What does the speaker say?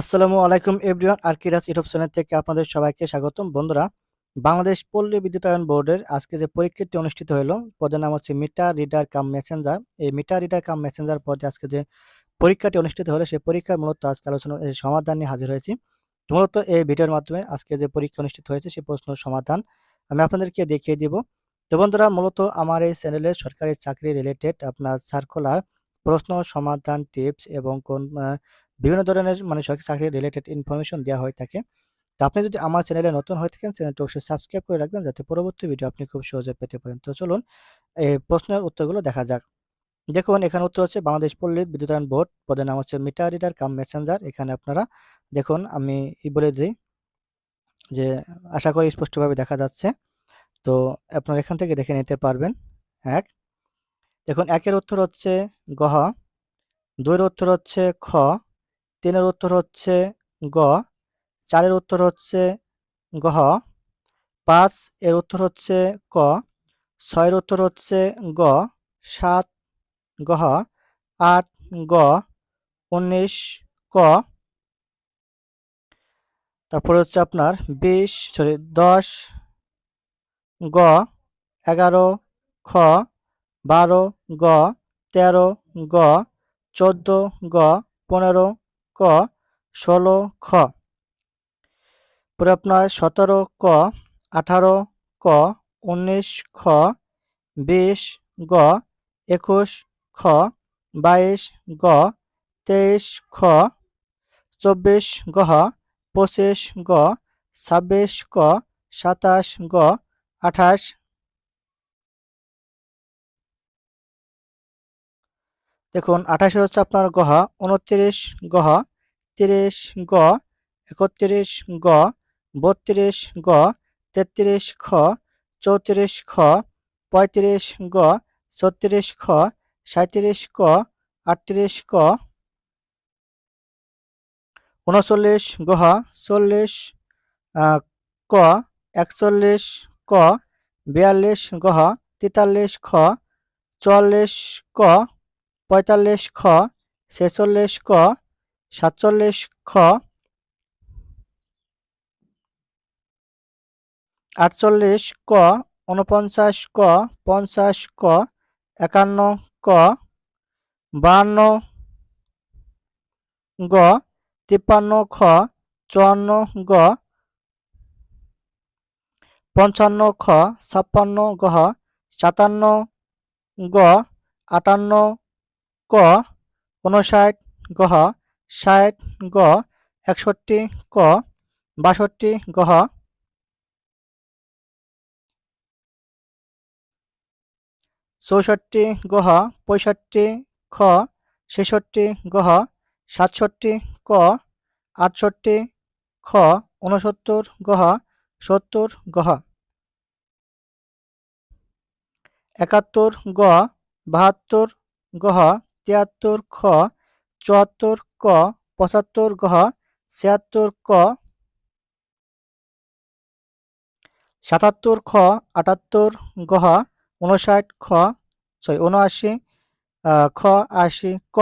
আসসালামু আলাইকুম everyone, আরকিরাস YouTube channel থেকে আপনাদের সবাইকে স্বাগতম। বন্ধুরা, বাংলাদেশ পল্লী বিদ্যুতায়ন বোর্ডের আজকে যে পরীক্ষাটি অনুষ্ঠিত হলো, পদের নাম হচ্ছে মিটার রিডার কাম মেসেঞ্জার। এই মিটার রিডার কাম মেসেঞ্জার পদে আজকে যে পরীক্ষাটি অনুষ্ঠিত হলো, সেই পরীক্ষার মূলত আজকে আলোচনা সমাধান নিয়ে হাজির হয়েছি। মূলত এই ভিডিওর মাধ্যমে আজকে যে পরীক্ষা অনুষ্ঠিত হয়েছে, সেই প্রশ্নের সমাধান আমি আপনাদেরকে দেখিয়ে দিব। তো বন্ধুরা, মূলত আমার এই চ্যানেলে সরকারি চাকরি রিলেটেড আপনার সার্কুলার প্রশ্ন, সমাধান টিপস এবং কোন বিভিন্ন ধরনের মানে সরকারি চাকরি রিলেটেড ইনফরমেশন দেওয়া হয়ে থাকে। তো আপনি যদি আমার চ্যানেলে নতুন হয়ে থাকেন চ্যানেলটি অবশ্যই সাবস্ক্রাইব করে রাখবেন যাতে পরবর্তী ভিডিও আপনি খুব সহজে পেতে পারেন। তো চলুন এই প্রশ্নের উত্তরগুলো দেখা যাক। দেখুন, এখানে উত্তর হচ্ছে, বাংলাদেশ পল্লী বিদ্যুতায়ন বোর্ড, পদের নাম হচ্ছে মিটার রিডার কাম মেসেঞ্জার এখানে আপনারা, দেখুন, আমি বলে দিই যে, আশা করি স্পষ্টভাবে দেখা যাচ্ছে। তো আপনারা এখান থেকে দেখে নিতে পারবেন। এক, দেখুন, একের উত্তর হচ্ছে গহ দুইয়ের উত্তর হচ্ছে খ। তিনের উত্তর হচ্ছে গ, চারের উত্তর হচ্ছে গহ পাঁচ এর উত্তর হচ্ছে ক, ছয়ের উত্তর হচ্ছে গ, সাত গহ আট গ উনিশ ক। তারপরে হচ্ছে আপনার বিশ সরি দশ গ, এগারো খ, বারো গ, তেরো গ, চোদ্দ গ, পনেরো ক, ষোলো খ। পরে আপনার সতেরো ক, আঠারো ক, উনিশ খ, বিশ গ, একুশ খ, বাইশ গ, তেইশ খ, চব্বিশ গ, পঁচিশ গ, ছাব্বিশ ক, সাতাশ গ, আঠাশ দেখুন, আঠাশে হচ্ছে আপনার গহ উনত্রিশ গহ তিরিশ গ, একত্রিশ গ, বত্রিশ গ, তেত্রিশ খ, চৌত্রিশ খ, পঁয়ত্রিশ গ, ছত্রিশ খ সাঁত্রিশ ক, আটত্রিশ ক, উনচল্লিশ গহ চল্লিশ ক, একচল্লিশ ক, বিয়াল্লিশ গহ তেতাল্লিশ খ, চুয়াল্লিশ ক পঁয়তাল্লিশ খ, ছেচল্লিশ ক, সাতচল্লিশ খ, আটচল্লিশ ক উনপঞ্চাশ ক, পঞ্চাশ ক, একান্ন ক, বাহান্ন গ, তিপ্পান্ন খ, চুয়ান্ন গ, পঞ্চান্ন খ, ছাপ্পান্ন গ, সাতান্ন গ, আটান্ন ক উনষাট গহ ষাট গ, একষট্টি ক, বাষট্টি গহ চৌষট্টি গহ পঁয়ষট্টি খ, ছেষট্টি গহ সাতষট্টি ক, আটষট্টি খ উনসত্তর গহ সত্তর গহ একাত্তর গ, বাহাত্তর গহ তিয়াত্তর খ চুয়াত্তর ক পঁচাত্তর ঘ ছিয়াত্তর ক সাতাত্তর খ আটাত্তর গহ উনষাট খ সরি উনআশি খ আশি ক